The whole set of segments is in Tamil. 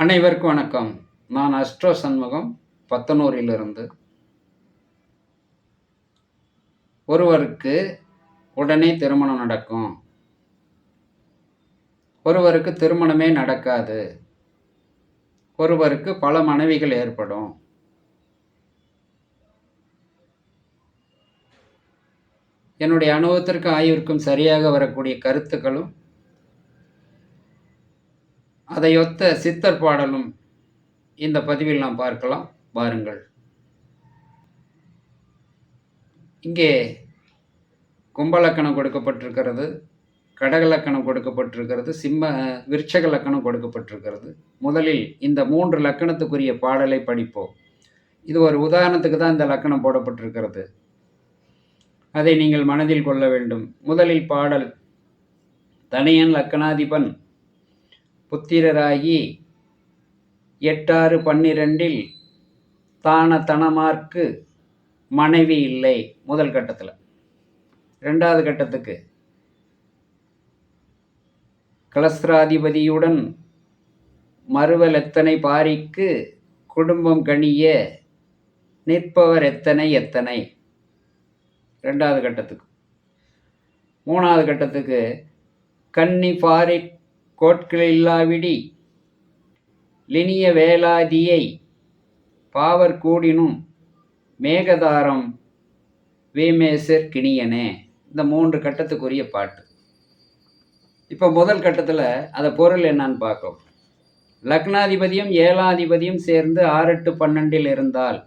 அனைவருக்கும் வணக்கம். நான் அஸ்ட்ரோ சண்முகம் பத்தனூரிலிருந்து. ஒருவருக்கு உடனே திருமணம் நடக்கும். ஒருவருக்கு திருமணமே நடக்காது. ஒருவருக்கு பல மனைவிகள் ஏற்படும். என்னுடைய அனுபவத்திற்கு ஆய்விற்கும் சரியாக வரக்கூடிய கருத்துக்களும் அதையொத்த சித்தர் பாடலும் இந்த பதிவில் நாம் பார்க்கலாம். பாருங்கள் இங்கே கும்பலக்கணம் கொடுக்கப்பட்டிருக்கிறது கடகலக்கணம் கொடுக்கப்பட்டிருக்கிறது சிம்ம விருட்சக லக்கணம் கொடுக்கப்பட்டிருக்கிறது. முதலில் இந்த மூன்று லக்கணத்துக்குரிய பாடலை படிப்போம். இது ஒரு உதாரணத்துக்கு தான் இந்த லக்கணம் போடப்பட்டிருக்கிறது. அதை நீங்கள் மனதில் கொள்ள வேண்டும். முதலில் பாடல் தனியன் லக்கணாதிபன் புத்திரராகி எட்டாறு பன்னிரெண்டில் தான தனமார்க்கு மனைவி இல்லை முதல் கட்டத்தில். ரெண்டாவது கட்டத்துக்கு கலஸ்திராதிபதியுடன் மறுவல் எத்தனை பாரிக்கு குடும்பம் கணிய நிற்பவர் எத்தனை எத்தனை? ரெண்டாவது கட்டத்துக்கு. மூணாவது கட்டத்துக்கு கன்னி பாரிக் கோட்கள் இல்லாவிடி லினிய வேலாதியை பாவர் கூடினும் மேகதாரம் வேமேசர் கிணியனே. இந்த மூன்று கட்டத்துக்குரிய பாட்டு. இப்போ முதல் கட்டத்தில் அதை பொருள் என்னன்னு பார்க்கலாம் லக்னாதிபதியும் ஏழாதிபதியும் சேர்ந்து ஆறு எட்டு பன்னெண்டில் இருந்தால்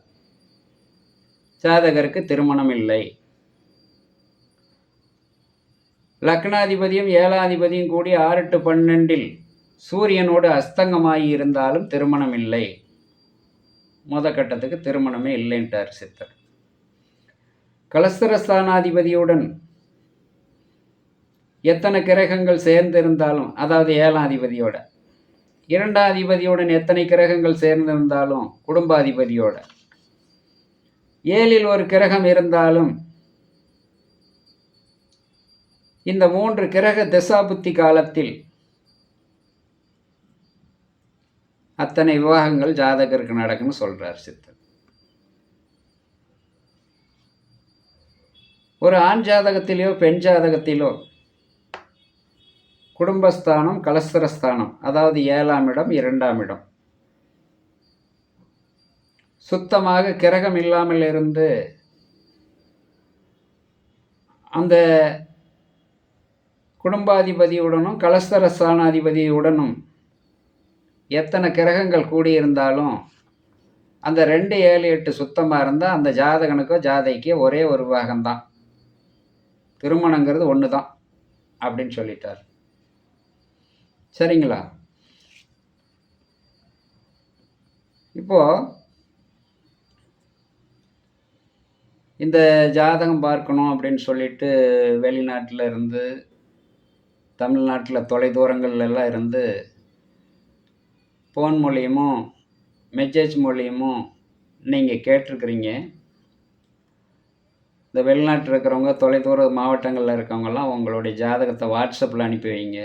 ஜாதகருக்கு திருமணம் இல்லை. லக்னாதிபதியும் ஏழாதிபதியும் கூடி ஆறு எட்டு பன்னெண்டில் சூரியனோடு அஸ்தங்கமாகி இருந்தாலும் திருமணம் இல்லை முத கட்டத்துக்கு திருமணமே இல்லைன்ட்டார் சித்தர். கலஸ்திரஸ்தானாதிபதியுடன் எத்தனை கிரகங்கள் சேர்ந்திருந்தாலும் அதாவது ஏழாதிபதியோட இரண்டாதிபதியுடன் எத்தனை கிரகங்கள் சேர்ந்திருந்தாலும் குடும்பாதிபதியோட ஏழில் ஒரு கிரகம் இருந்தாலும் இந்த மூன்று கிரக தசாபுத்தி காலத்தில் அத்தனை விவாகங்கள் ஜாதகருக்கு நடக்குன்னு சொல்றார் சித்தர். ஒரு ஆண் ஜாதகத்திலோ பெண் ஜாதகத்திலோ குடும்பஸ்தானம் கலஸ்தரஸ்தானம் அதாவது ஏழாம் இடம் இரண்டாம் இடம். சுத்தமாக கிரகம் இல்லாமல் இருந்து அந்த குடும்பாதிபதியுடனும் கலஸ்தர ஸ்தானாதிபதியுடனும் எத்தனை கிரகங்கள் கூடியிருந்தாலும் அந்த ரெண்டு ஏழு எட்டு சுத்தமாக இருந்தால் அந்த ஜாதகனுக்கோ ஜாதைக்கோ ஒரே ஒரு விவாகம்தான் திருமணங்கிறது ஒன்று தான் அப்படின்னு சொல்லிட்டார். சரிங்களா? இப்போது இந்த ஜாதகம் பார்க்கணும் அப்படின்னு சொல்லிட்டு வெளிநாட்டில் இருந்து தமிழ்நாட்டில் தொலைதூரங்கள்ல எல்லாம் இருந்து ஃபோன் மூலியமும் மெசேஜ் மூலியமும் நீங்கள் கேட்டிருக்கிறீங்க. இந்த வெளிநாட்டில் இருக்கிறவங்க தொலைதூர மாவட்டங்களில் இருக்கவங்கெல்லாம் உங்களுடைய ஜாதகத்தை வாட்ஸ்அப்பில் அனுப்பி வைங்க.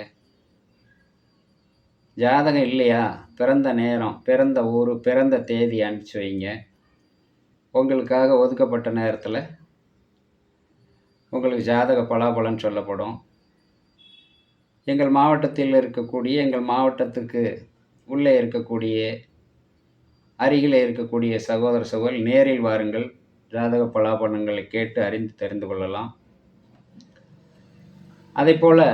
ஜாதகம் இல்லையா? பிறந்த நேரம் பிறந்த ஊர் பிறந்த தேதி அனுப்பிச்சி வைங்க. உங்களுக்காக ஒதுக்கப்பட்ட நேரத்தில் உங்களுக்கு ஜாதக பலாபலன் சொல்லப்படும். எங்கள் மாவட்டத்தில் இருக்கக்கூடிய எங்கள் மாவட்டத்துக்கு உள்ளே இருக்கக்கூடிய அருகில் இருக்கக்கூடிய சகோதர சகோதரி நேரில் வாருங்கள். ஜாதக பலாபணங்களை கேட்டு அறிந்து தெரிந்து கொள்ளலாம். அதே போல்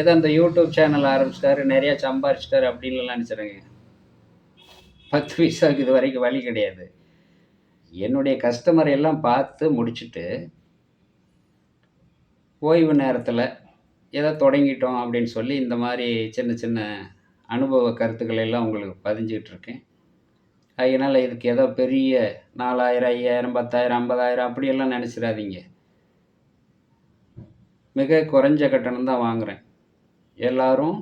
ஏதோ அந்த யூடியூப் சேனல் ஆரம்பிச்சிட்டாரு நிறையா சம்பாரிச்சிட்டாரு அப்படின்லாம் நினச்சிடுங்க பத்து பைசாவுக்கு இது வரைக்கும் வழி கிடையாது. என்னுடைய கஸ்டமர் எல்லாம் பார்த்து முடிச்சுட்டு ஓய்வு நேரத்தில் ஏதோ தொடங்கிட்டோம் அப்படின்னு சொல்லி இந்த மாதிரி சின்ன சின்ன அனுபவ கருத்துக்களை எல்லாம் உங்களுக்கு பதிஞ்சிக்கிட்டு இருக்கேன். அதனால் இதுக்கு ஏதோ பெரிய நாலாயிரம் ஐயாயிரம் பத்தாயிரம் ஐம்பதாயிரம் அப்படியெல்லாம் நினச்சிடாதீங்க. மிக குறைஞ்ச கட்டணம் தான் வாங்குகிறேன் எல்லோரும்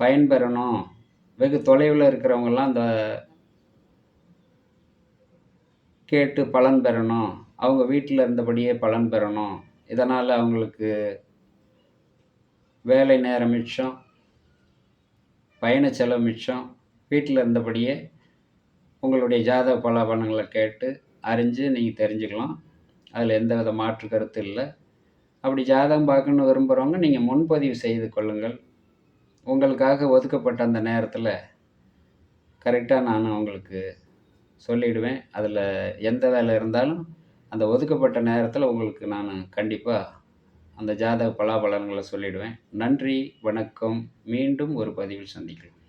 பயன்பெறணும். வெகு தொலைவில் இருக்கிறவங்கெல்லாம் அந்த கேட்டு பலன் பெறணும். அவங்க வீட்டில் இருந்தபடியே பலன் பெறணும். இதனால் அவங்களுக்கு வேலை நேரம் மிச்சம் பயண செலவு மிச்சம் வீட்டில் இருந்தபடியே உங்களுடைய ஜாதக பலாபலங்களை கேட்டு அறிஞ்சு நீங்கள் தெரிஞ்சுக்கலாம். அதில் எந்த வித மாற்று கருத்து இல்லை. அப்படி ஜாதகம் பார்க்கணுன்னு விரும்புகிறவங்க நீங்கள் முன்பதிவு செய்து கொள்ளுங்கள். உங்களுக்காக ஒதுக்கப்பட்ட அந்த நேரத்தில் கரெக்டாக நான் உங்களுக்கு சொல்லிவிடுவேன் அதில் எந்த வேலை இருந்தாலும் அந்த ஒதுக்கப்பட்ட நேரத்தில் உங்களுக்கு நான் கண்டிப்பாக அந்த ஜாதக பலாபலன்களை சொல்லிவிடுவேன் நன்றி வணக்கம். மீண்டும் ஒரு பதிவில் சந்திக்கலாம்.